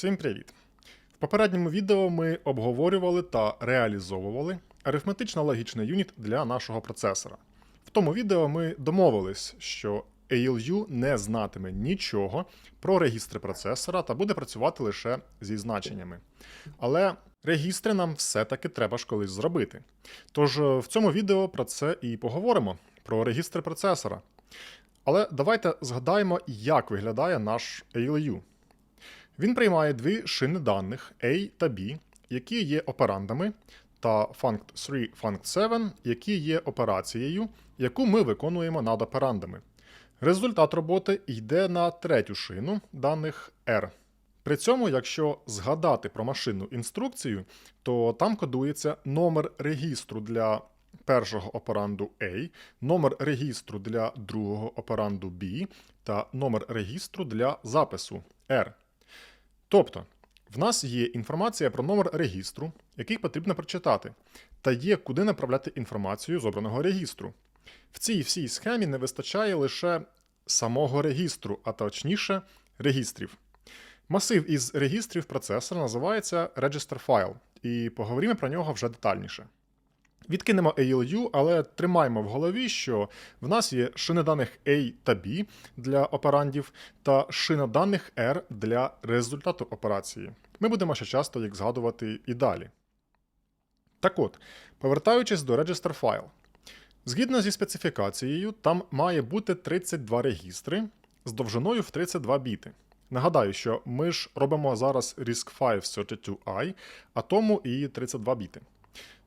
Всім привіт! В попередньому відео ми обговорювали та реалізовували арифметично-логічний юніт для нашого процесора. В тому відео ми домовились, що ALU не знатиме нічого про регістри процесора та буде працювати лише зі значеннями. Але регістри нам все-таки треба ж колись зробити. Тож е, в цьому відео про це і поговоримо: про регістри процесора. Але давайте згадаємо, як виглядає наш ALU. Він приймає дві шини даних A та B, які є операндами, та funct3, funct7, які є операцією, яку ми виконуємо над операндами. Результат роботи йде на третю шину даних R. При цьому, якщо згадати про машинну інструкцію, то там кодується номер регістру для першого операнду A, номер регістру для другого операнду B та номер регістру для запису R. Тобто, в нас є інформація про номер регістру, який потрібно прочитати, та є куди направляти інформацію з обраного регістру. В цій всій схемі не вистачає лише самого регістру, а точніше регістрів. Масив із регістрів процесора називається Register File, і поговоримо про нього вже детальніше. Відкинемо ALU, але тримаємо в голові, що в нас є шини даних A та B для операндів та шина даних R для результату операції. Ми будемо ще часто їх згадувати і далі. Так от, повертаючись до Register File. Згідно зі специфікацією, там має бути 32 регістри з довжиною в 32 біти. Нагадаю, що ми ж робимо зараз RISC-V32i, а тому і 32 біти.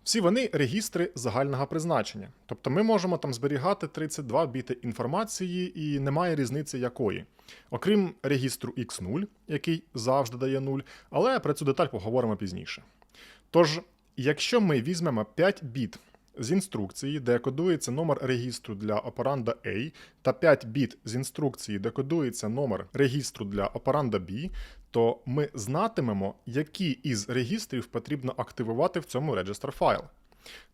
Всі вони регістри загального призначення. Тобто ми можемо там зберігати 32 біти інформації і немає різниці якої. Окрім регістру X0, який завжди дає 0, але про цю деталь поговоримо пізніше. Тож, якщо ми візьмемо 5 біт з інструкції, де кодується номер регістру для операнда A, та 5 біт з інструкції, де кодується номер регістру для операнда B, то ми знатимемо, які із регістрів потрібно активувати в цьому register файл.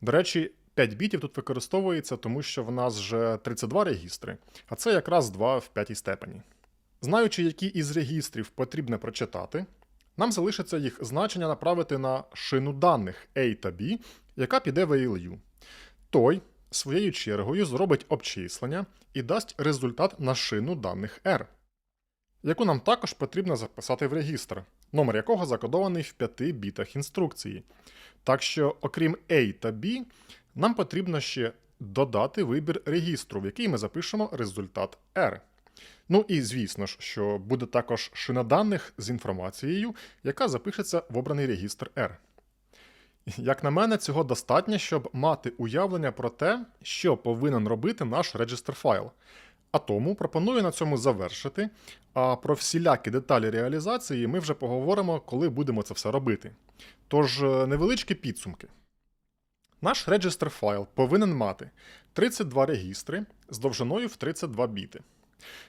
До речі, 5 бітів тут використовується, тому що в нас вже 32 регістри, а це якраз 2 в п'ятій степені. Знаючи, які із регістрів потрібно прочитати, нам залишиться їх значення направити на шину даних A та B, яка піде в ALU. Той, своєю чергою, зробить обчислення і дасть результат на шину даних R, яку нам також потрібно записати в регістр, номер якого закодований в 5 бітах інструкції. Так що, окрім A та B, нам потрібно ще додати вибір регістру, в який ми запишемо результат R. Ну і звісно ж, що буде також шина даних з інформацією, яка запишеться в обраний регістр R. Як на мене, цього достатньо, щоб мати уявлення про те, що повинен робити наш реджистр файл. А тому пропоную на цьому завершити. А про всілякі деталі реалізації ми вже поговоримо, коли будемо це все робити. Тож, е, невеличкі підсумки. Наш реджистр файл повинен мати 32 регістри з довжиною в 32 біти.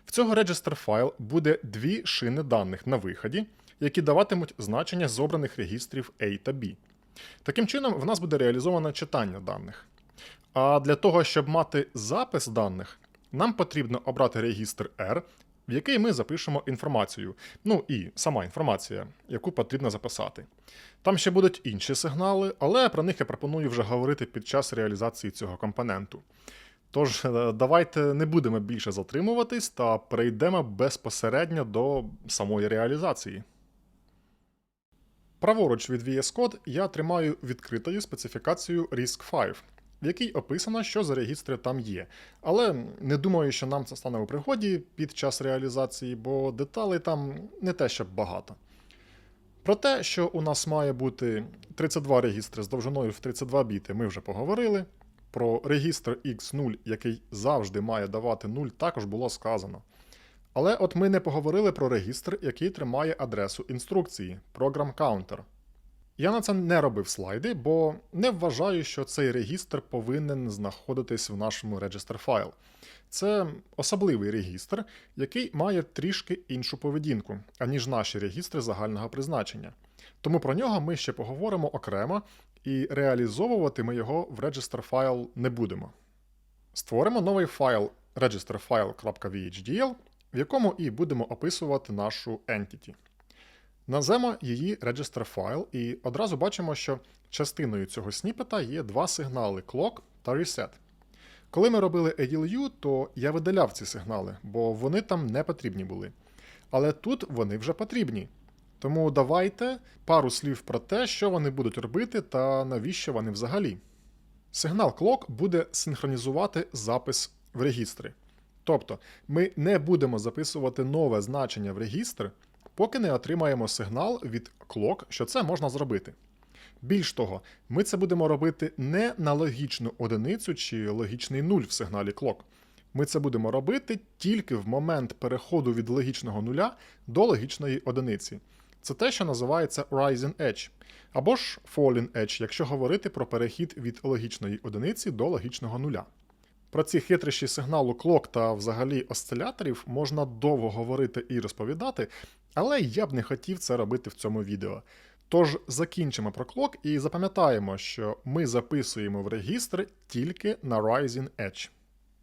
В цього реджистр файл буде дві шини даних на виході, які даватимуть значення з обраних регістрів A та B. Таким чином, в нас буде реалізоване читання даних. А для того, щоб мати запис даних, нам потрібно обрати регістр R, в який ми запишемо інформацію. Ну і сама інформація, яку потрібно записати. Там ще будуть інші сигнали, але про них я пропоную вже говорити під час реалізації цього компоненту. Тож, е, давайте не будемо більше затримуватись та перейдемо безпосередньо до самої реалізації. Праворуч від VS Code я тримаю відкритою специфікацію RISC-V, в якій описано, що за регістри там є. Але не думаю, що нам це стане у пригоді під час реалізації, бо деталей там не те, щоб багато. Про те, що у нас має бути 32 регістри з довжиною в 32 біти, ми вже поговорили. Про регістр X0, який завжди має давати 0, також було сказано. Але от ми не поговорили про регістр, який тримає адресу інструкції Program Counter. Я на це не робив слайди, бо не вважаю, що цей регістр повинен знаходитись в нашому register файл. Це особливий регістр, який має трішки іншу поведінку, аніж наші регістри загального призначення. Тому про нього ми ще поговоримо окремо, і реалізовувати ми його в register файл не будемо. Створимо новий файл registerfile.vhdl, в якому і будемо описувати нашу entity. Назвемо її register file і одразу бачимо, що частиною цього сніпета є два сигнали clock та reset. Коли ми робили ALU, то я видаляв ці сигнали, бо вони там не потрібні були. Але тут вони вже потрібні. Тому давайте пару слів про те, що вони будуть робити та навіщо вони взагалі. Сигнал clock буде синхронізувати запис в регістри. Тобто ми не будемо записувати нове значення в регістр, поки не отримаємо сигнал від clock, що це можна зробити. Більш того, ми це будемо робити не на логічну одиницю чи логічний нуль в сигналі clock. Ми це будемо робити тільки в момент переходу від логічного нуля до логічної одиниці. Це те, що називається Rising Edge, або ж Falling Edge, якщо говорити про перехід від логічної одиниці до логічного нуля. Про ці хитрощі сигналу клок та взагалі осциляторів можна довго говорити і розповідати, але я б не хотів це робити в цьому відео. Тож закінчимо про клок і запам'ятаємо, що ми записуємо в регістр тільки на Rising Edge.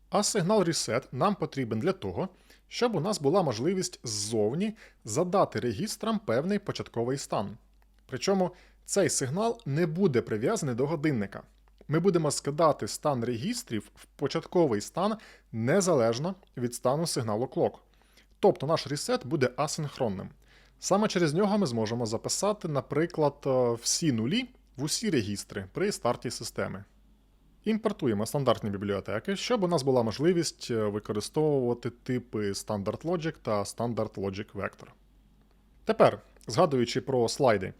А сигнал Reset нам потрібен для того, щоб у нас була можливість ззовні задати регістрам певний початковий стан. Причому цей сигнал не буде прив'язаний до годинника. Ми будемо скидати стан регістрів в початковий стан незалежно від стану сигналу clock. Тобто наш ресет буде асинхронним. Саме через нього ми зможемо записати, наприклад, е, всі нулі в усі регістри при старті системи. Імпортуємо стандартні бібліотеки, щоб у нас була можливість е, використовувати типи Standard Logic та Standard Logic Vector. Тепер, згадуючи про слайди,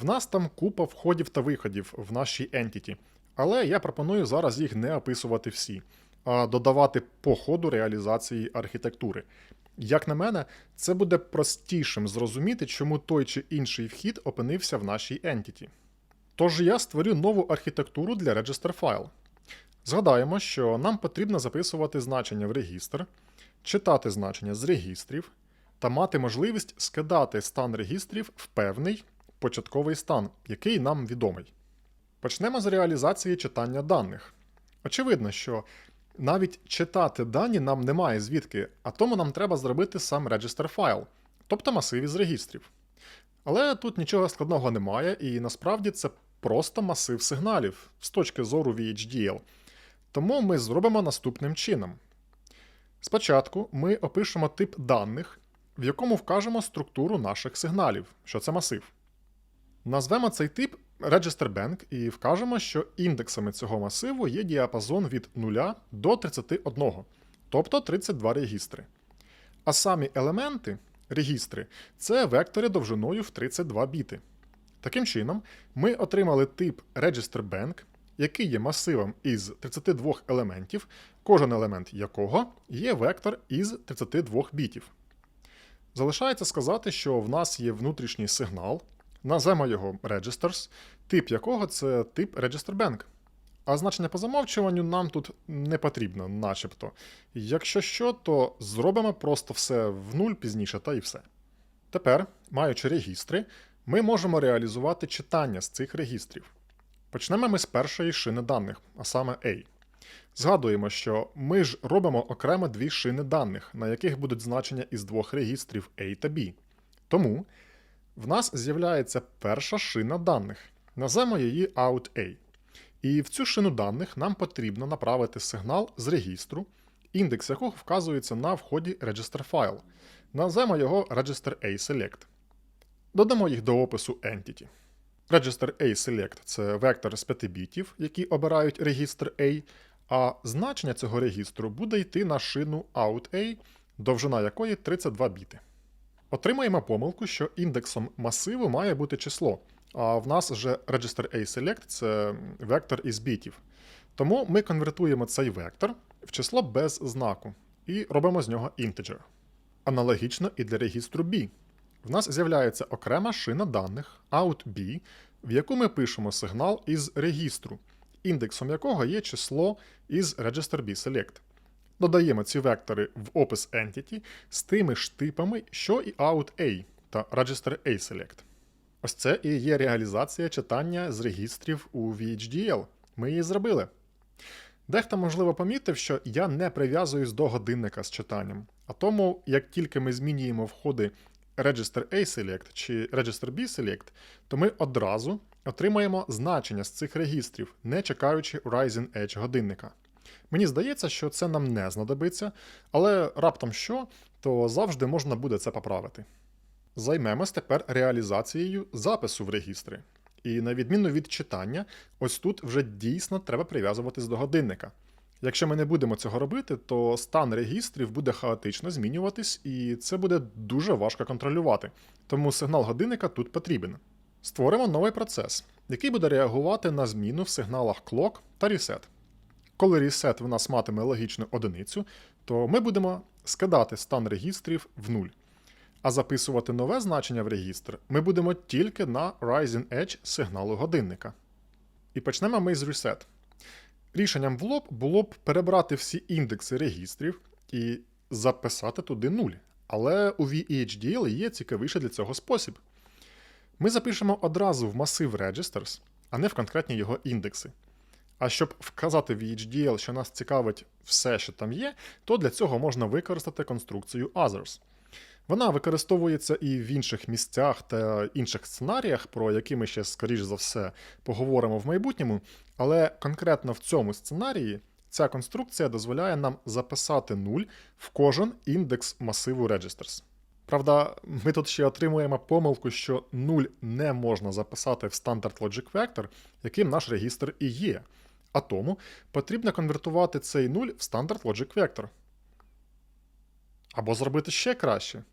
в нас там купа входів та виходів в нашій Entity, але я пропоную зараз їх не описувати всі, а додавати по ходу реалізації архітектури. Як на мене, це буде простішим зрозуміти, чому той чи інший вхід опинився в нашій Entity. Тож я створю нову архітектуру для Register File. Згадаємо, що нам потрібно записувати значення в регістр, читати значення з регістрів та мати можливість скидати стан регістрів в певний початковий стан, який нам відомий. Почнемо з реалізації читання даних. Очевидно, що навіть читати дані нам немає звідки, а тому нам треба зробити сам register файл, тобто масив із регістрів. Але тут нічого складного немає, і насправді це просто масив сигналів з точки зору VHDL. Тому ми зробимо наступним чином. Спочатку ми опишемо тип даних, в якому вкажемо структуру наших сигналів, що це масив. Назвемо цей тип Register Bank і вкажемо, що індексами цього масиву є діапазон від 0 до 31, тобто 32 регістри. А самі елементи, регістри, це вектори довжиною в 32 біти. Таким чином, ми отримали тип Register Bank, який є масивом із 32 елементів, кожен елемент якого є вектор із 32 бітів. Залишається сказати, що в нас є внутрішній сигнал, назвемо його Registers, тип якого це тип Register Bank. А значення по замовчуванню нам тут не потрібно, начебто. Якщо що, то зробимо просто все в нуль пізніше та і все. Тепер, маючи регістри, ми можемо реалізувати читання з цих регістрів. Почнемо ми з першої шини даних, а саме A. Згадуємо, що ми ж робимо окремо дві шини даних, на яких будуть значення із двох регістрів A та B. Тому в нас з'являється перша шина даних. Назвемо її OutA. І в цю шину даних нам потрібно направити сигнал з регістру, індекс якого вказується на вході Register File. Назвемо його Register A Select. Додамо їх до опису Entity. Register A Select це вектор з 5 бітів, які обирають регістр A, а значення цього регістру буде йти на шину OutA, довжина якої 32 біти. Отримаємо помилку, що індексом масиву має бути число, а в нас вже Register A Select це вектор із бітів. Тому ми конвертуємо цей вектор в число без знаку і робимо з нього integer. Аналогічно і для регістру B. В нас з'являється окрема шина даних OutB, в яку ми пишемо сигнал із регістру, індексом якого є число із Register B Select. Додаємо ці вектори в опис Entity з тими ж типами, що і OutA та Register A Select. Ось це і є реалізація читання з регістрів у VHDL. Ми її зробили. Дехто, можливо, помітив, що я не прив'язуюсь до годинника з читанням. А тому, як тільки ми змінюємо входи Register A Select чи Register B Select, то ми одразу отримаємо значення з цих регістрів, не чекаючи Ryzen Edge годинника. Мені здається, що це нам не знадобиться, але раптом що, то завжди можна буде це поправити. Займемось тепер реалізацією запису в регістри. І на відміну від читання, ось тут вже дійсно треба прив'язуватись до годинника. Якщо ми не будемо цього робити, то стан регістрів буде хаотично змінюватись, і це буде дуже важко контролювати. Тому сигнал годинника тут потрібен. Створимо новий процес, який буде реагувати на зміну в сигналах clock та reset. Коли reset в нас матиме логічну одиницю, то ми будемо скидати стан регістрів в нуль. А записувати нове значення в регістр ми будемо тільки на Ryzen Edge сигналу годинника. І почнемо ми з reset. Рішенням в лоб було б перебрати всі індекси регістрів і записати туди 0. Але у VHDL є цікавіший для цього спосіб. Ми запишемо одразу в масив registers, а не в конкретні його індекси. А щоб вказати в VHDL, що нас цікавить все, що там є, то для цього можна використати конструкцію others. Вона використовується і в інших місцях та інших сценаріях, про які ми ще, скоріш за все, поговоримо в майбутньому. Але конкретно в цьому сценарії ця конструкція дозволяє нам записати 0 в кожен індекс масиву registers. Правда, ми тут ще отримуємо помилку, що 0 не можна записати в Standard Logic Vector, яким наш регістр і є. А тому потрібно конвертувати цей 0 в Standard Logic Vector. Або зробити ще краще.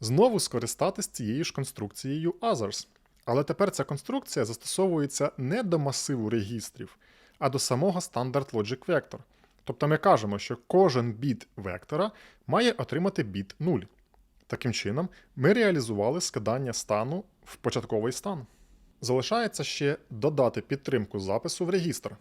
Знову скористатись цією ж конструкцією others. Але тепер ця конструкція застосовується не до масиву регістрів, а до самого Standard Logic Vector. Тобто ми кажемо, що кожен біт вектора має отримати біт 0. Таким чином, ми реалізували скидання стану в початковий стан. Залишається ще додати підтримку запису в регістр.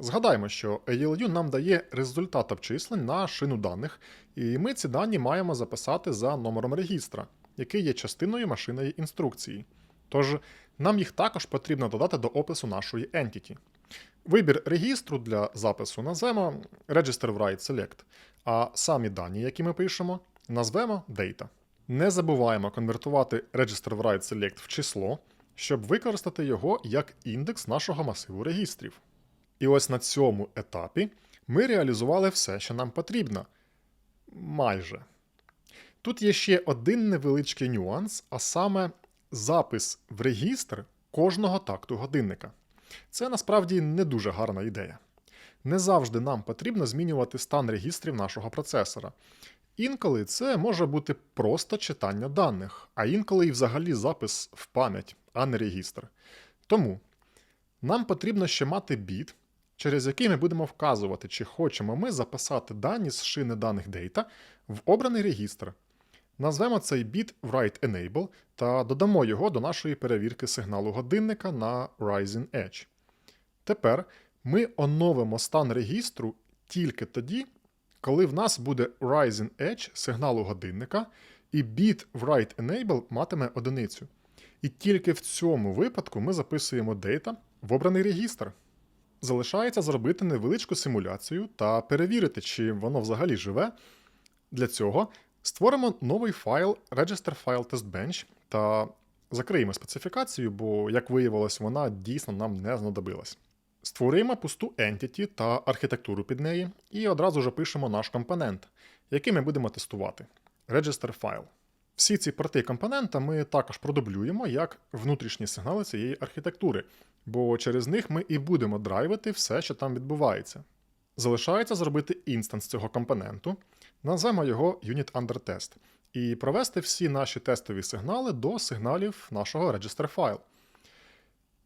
Згадаймо, що ALU нам дає результат обчислень на шину даних, і ми ці дані маємо записати за номером регістра, який є частиною машиної інструкції. Тож нам їх також потрібно додати до опису нашої entity. Вибір регістру для запису назвемо Register Write Select, а самі дані, які ми пишемо, назвемо Data. Не забуваємо конвертувати Register Write Select в число, щоб використати його як індекс нашого масиву регістрів. І ось на цьому етапі ми реалізували все, що нам потрібно. Майже. Тут є ще один невеличкий нюанс, а саме запис в регістр кожного такту годинника. Це насправді не дуже гарна ідея. Не завжди нам потрібно змінювати стан регістрів нашого процесора. Інколи це може бути просто читання даних, а інколи і взагалі запис в пам'ять, а не регістр. Тому нам потрібно ще мати біт, через який ми будемо вказувати, чи хочемо ми записати дані з шини даних Data в обраний регістр. Назвемо цей біт Write Enable та додамо його до нашої перевірки сигналу годинника на Ryzen Edge. Тепер ми оновимо стан регістру тільки тоді, коли в нас буде Ryzen Edge сигналу годинника, і біт Write Enable матиме одиницю. І тільки в цьому випадку ми записуємо Data в обраний регістр. Залишається зробити невеличку симуляцію та перевірити, чи воно взагалі живе. Для цього створимо новий файл Register File Test та закриємо специфікацію, бо, як виявилось, вона дійсно нам не знадобилась. Створюємо пусту entity та архітектуру під неї, і одразу ж пишемо наш компонент, який ми будемо тестувати Register File. Всі ці порти компонента ми також продублюємо як внутрішні сигнали цієї архітектури, бо через них ми і будемо драйвити все, що там відбувається. Залишається зробити інстанс цього компоненту, назвемо його Unit Under Test, і провести всі наші тестові сигнали до сигналів нашого Register File.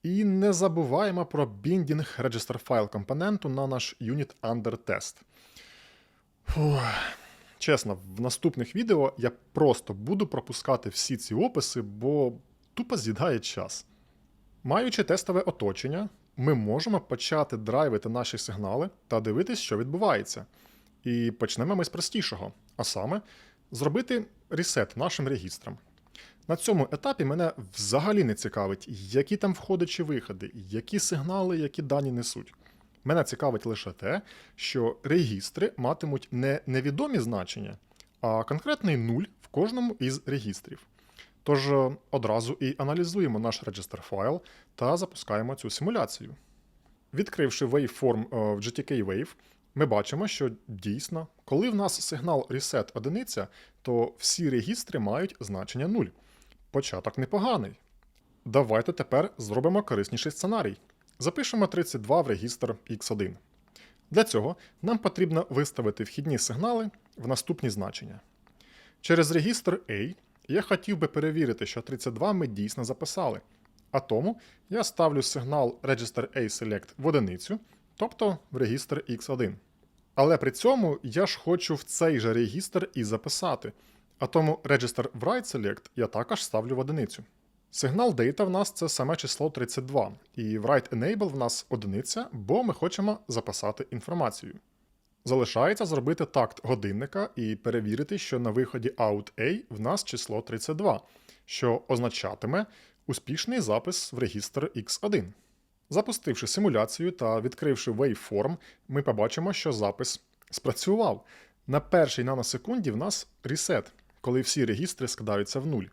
І не забуваємо про біндінг Register File компоненту на наш Unit Under Test. Фух. Чесно, в наступних відео я просто буду пропускати всі ці описи, бо тупо з'їдає час. Маючи тестове оточення, ми можемо почати драйвити наші сигнали та дивитись, що відбувається. І почнемо ми з простішого, а саме зробити ресет нашим регістрам. На цьому етапі мене взагалі не цікавить, які там входи чи виходи, які сигнали, які дані несуть. Мене цікавить лише те, що регістри матимуть не невідомі значення, а конкретний нуль в кожному із регістрів. Тож е, одразу і аналізуємо наш register файл та запускаємо цю симуляцію. Відкривши waveform е, в GTK Wave, ми бачимо, що дійсно, коли в нас сигнал reset одиниця, то всі регістри мають значення 0. Початок непоганий. Давайте тепер зробимо корисніший сценарій. Запишемо 32 в регістр X1. Для цього нам потрібно виставити вхідні сигнали в наступні значення. Через регістр A я хотів би перевірити, що 32 ми дійсно записали. А тому я ставлю сигнал Register A Select в одиницю, тобто в регістр X1. Але при цьому я ж хочу в цей же регістр і записати. А тому Register Write Select я також ставлю в одиницю. Сигнал Data в нас це саме число 32, і Write Enable в нас одиниця, бо ми хочемо записати інформацію. Залишається зробити такт годинника і перевірити, що на виході Out A в нас число 32, що означатиме успішний запис в регістр X1. Запустивши симуляцію та відкривши waveform, ми побачимо, що запис спрацював. На першій наносекунді в нас reset, коли всі регістри скидаються в нуль.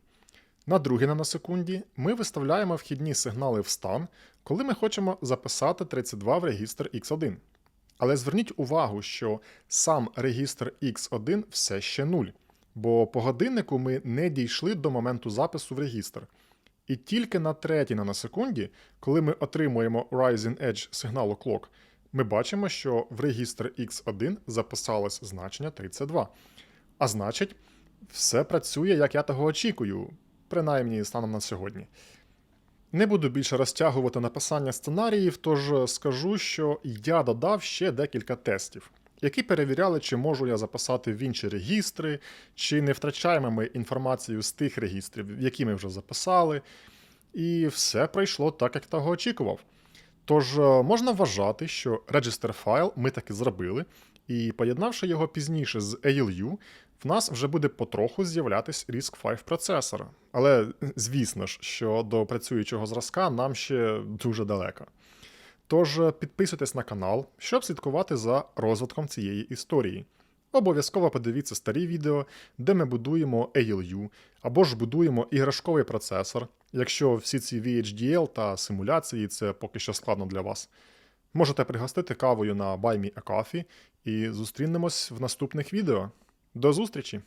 На другій наносекунді ми виставляємо вхідні сигнали в стан, коли ми хочемо записати 32 в регістр X1. Але зверніть увагу, що сам регістр X1 все ще 0, бо по годиннику ми не дійшли до моменту запису в регістр. І тільки на третій наносекунді, коли ми отримуємо Rising Edge сигналу Clock, ми бачимо, що в регістр X1 записалось значення 32. А значить, все працює, як я того очікую, принаймні станом на сьогодні. Не буду більше розтягувати написання сценаріїв, тож скажу, що я додав ще декілька тестів, які перевіряли, чи можу я записати в інші регістри, чи не втрачаємо ми інформацію з тих регістрів, які ми вже записали. І все пройшло так, як того очікував. Тож е, можна вважати, що register файл ми таки зробили, і поєднавши його пізніше з ALU, в нас вже буде потроху з'являтись RISC-V процесор. Але звісно ж, що до працюючого зразка нам ще дуже далеко. Тож підписуйтесь на канал, щоб слідкувати за розвитком цієї історії. Обов'язково подивіться старі відео, де ми будуємо ALU або ж будуємо іграшковий процесор, якщо всі ці VHDL та симуляції це поки що складно для вас. Можете пригостити кавою на Buy Me a Coffee і зустрінемось в наступних відео. До зустрічі!